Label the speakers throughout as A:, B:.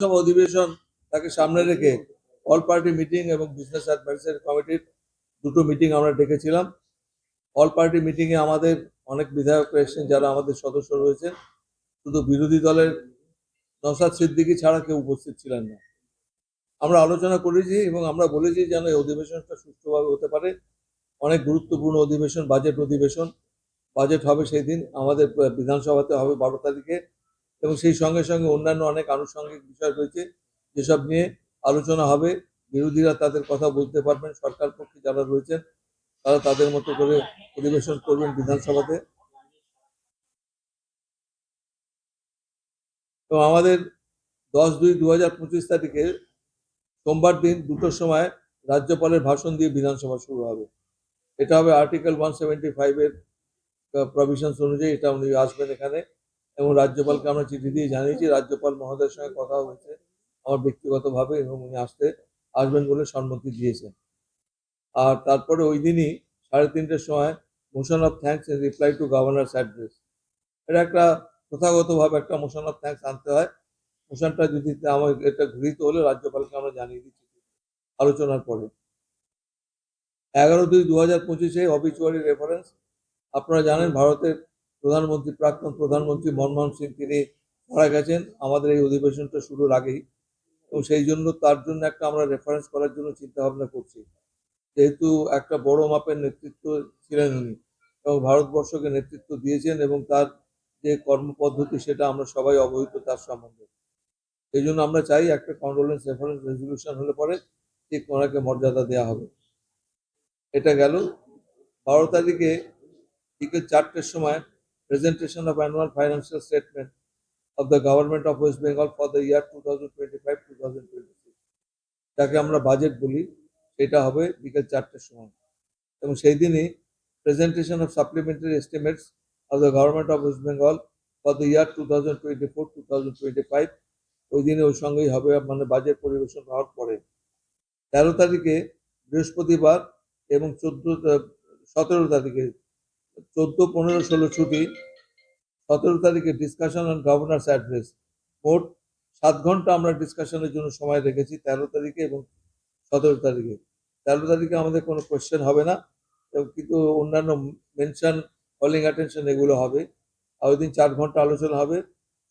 A: অধিবেশন তাকে সামনে রেখে অল পার্টি মিটিং এবং বিজনেস অ্যাডভাইসারি কমিটির দুটো মিটিং আমরা ডেকেছিলাম। অল পার্টি মিটিংয়ে আমাদের অনেক বিধায়ক এসেছেন, যারা আমাদের সদস্য রয়েছেন। শুধু বিরোধী দলের নসাদ সিদ্দিকি ছাড়া কেউ উপস্থিত ছিলেন না। আমরা আলোচনা করেছি এবং আমরা বলেছি যেন এই অধিবেশনটা সুষ্ঠুভাবে হতে পারে। অনেক গুরুত্বপূর্ণ অধিবেশন, বাজেট অধিবেশন। বাজেট হবে সেই দিন। আমাদের বিধানসভাতে হবে বারো তারিখে। এবং সেই সঙ্গে সঙ্গে অন্যান্য অনেক আনুষঙ্গিক বিষয় রয়েছে যেসব নিয়ে আলোচনা হবে। বিরোধীরা তাদের কথা বলতে পারবেন। সরকার পক্ষে যারা রয়েছেন, তারা তাদের মতো করে অধিবেশন করবেন বিধানসভাতে। তো আমাদের দশ দুই দু হাজার পঁচিশ তারিখে সোমবার দিন দুটোর সময় রাজ্যপালের ভাষণ দিয়ে বিধানসভা শুরু হবে। এটা হবে আর্টিকেল ওয়ান সেভেন্টি ফাইভের প্রভিশনস অনুযায়ী এটা উনি আসবেন এখানে। এবং রাজ্যপালকে আমরা চিঠি দিয়ে জানিয়েছি, রাজ্যপাল মহোদয়ের সঙ্গে কথা হয়েছে আমার ব্যক্তিগতভাবে এবং উনি আসতে আসবেন বলে সম্মতি দিয়েছেন। আর তারপরে ওই দিনই সাড়ে তিনটের সময় motion of thanks in reply to governor's address এটা একটা প্রথাগতভাবে একটা মোশন অফ থ্যাঙ্কস আনতে হয়। মোশনটা যদি আমার এটা গৃহীত হলে রাজ্যপালকে আমরা জানিয়ে দিচ্ছি আলোচনার পরে। এগারো দুই দু হাজার পঁচিশে অবিচুয়ারি রেফারেন্স আপনারা জানেন ভারতের প্রধানমন্ত্রী, প্রাক্তন প্রধানমন্ত্রী মনমোহন সিং, তিনি মারা গেছেন। আমাদের এই অধিবেশনটা শুরুর আগেই। এবং সেই জন্য তার জন্য একটা আমরা রেফারেন্স করার জন্য চিন্তা ভাবনা করছি। যেহেতু একটা বড় মাপের নেতৃত্ব ছিলেন উনি এবং ভারতবর্ষকে নেতৃত্ব দিয়েছেন এবং তার যে কর্মপদ্ধতি সেটা আমরা সবাই অবহিত তার সম্বন্ধে। এই জন্য আমরা চাই একটা কন্ডোলেন্স রেফারেন্স রেজলিউশন হলে পরে ঠিক ওনাকে মর্যাদা দেওয়া হবে। এটা গেল। বারো তারিখে বিকেল চারটের সময় presentation of annual financial statement of the government of West Bengal for the year 2025-2026 যাকে আমরা বাজেট বলি, সেটা হবে বিকেল চারটের সময়। এবং সেই দিনই presentation of supplementary estimates of the government of West Bengal for the year two thousand twenty four two thousand twenty five ওই দিনে ওই সঙ্গেই হবে মানে বাজেট পরিবেশন হওয়ার পরে। তেরো তারিখে বৃহস্পতিবার এবং চোদ্দ, সতেরো তারিখে চোদ্দ, পনেরো, ষোলো ছুটি, সতেরো তারিখে ডিসকাশন অন গভর্নর্স অ্যাড্রেস মোট সাত ঘণ্টা আমরা ডিসকাশনের জন্য সময় রেখেছি, তেরো তারিখে এবং সতেরো তারিখে। তেরো তারিখে আমাদের কোনো কোয়েশ্চেন হবে না কিন্তু অন্যান্য মেনশন কলিং অ্যাটেনশন এগুলো হবে। আর ওই দিন চার ঘণ্টা আলোচনা হবে।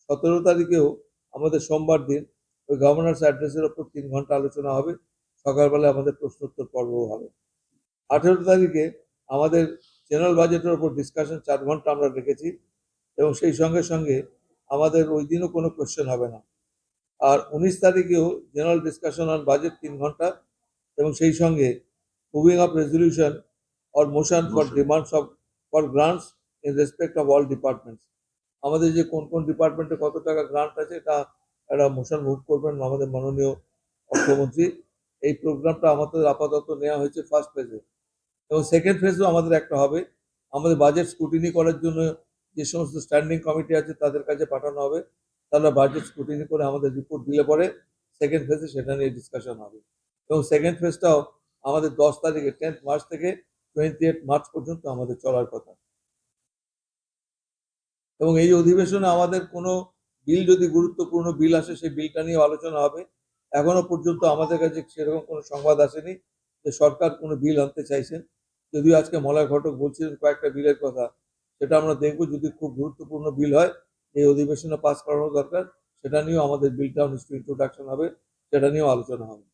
A: সতেরো তারিখেও আমাদের সোমবার দিন ওই গভর্নর্স অ্যাড্রেসের ওপর তিন ঘণ্টা আলোচনা হবে। সকালবেলা আমাদের প্রশ্নোত্তর পর্বও হবে। আঠেরো তারিখে আমাদের জেনারেল বাজেটের ওপর ডিসকাশন চার ঘণ্টা আমরা রেখেছি এবং সেই সঙ্গে সঙ্গে আমাদের ওই দিনও কোনো কোয়েশ্চেন হবে না। আর উনিশ তারিখেও জেনারেল ডিসকাশন অন বাজেট তিন ঘণ্টা এবং সেই সঙ্গে moving of resolution or motion for demands of for grants in respect of all departments আমাদের যে কোন কোন ডিপার্টমেন্টে কত টাকা গ্রান্ট আছে এটা একটা মোশন মুভ করবেন আমাদের মাননীয় অর্থমন্ত্রী। এই প্রোগ্রামটা আমাদের আপাতত নেওয়া হয়েছে ফার্স্ট ফেজে এবং সেকেন্ড ফেজও আমাদের একটা হবে। আমাদের বাজেট স্ক্রুটিনি করার জন্য যে সমস্ত স্ট্যান্ডিং কমিটি আছে তাদের কাছে পাঠানো হবে। তারা বাজেট স্ক্রুটিনি করে আমাদের রিপোর্ট দিলে পরে সেকেন্ড ফেজে সেটা নিয়ে ডিসকাশন হবে। এবং সেকেন্ড ফেজটাও আমাদের দশ তারিখে টেন্থ মার্চ থেকে টোয়েন্টি এইট মার্চ পর্যন্ত আমাদের চলার কথা। এবং এই অধিবেশনে আমাদের কোনো বিল যদি গুরুত্বপূর্ণ বিল আসে, সেই বিলটা নিয়ে আলোচনা হবে। এখনও পর্যন্ত আমাদের কাছে সেরকম কোনো সংবাদ আসেনি যে সরকার কোনো বিল আনতে চাইছেন। যদিও আজকে মলয় ঘটক বলছিলেন কয়েকটা বিলের কথা, সেটা আমরা দেখব যদি খুব গুরুত্বপূর্ণ বিল হয়, এই অধিবেশনে পাস করানো দরকার, সেটা নিয়েও আমাদের বিলটাও নিশ্চয়ই ইন্ট্রোডাকশন হবে, সেটা নিয়েও আলোচনা হবে।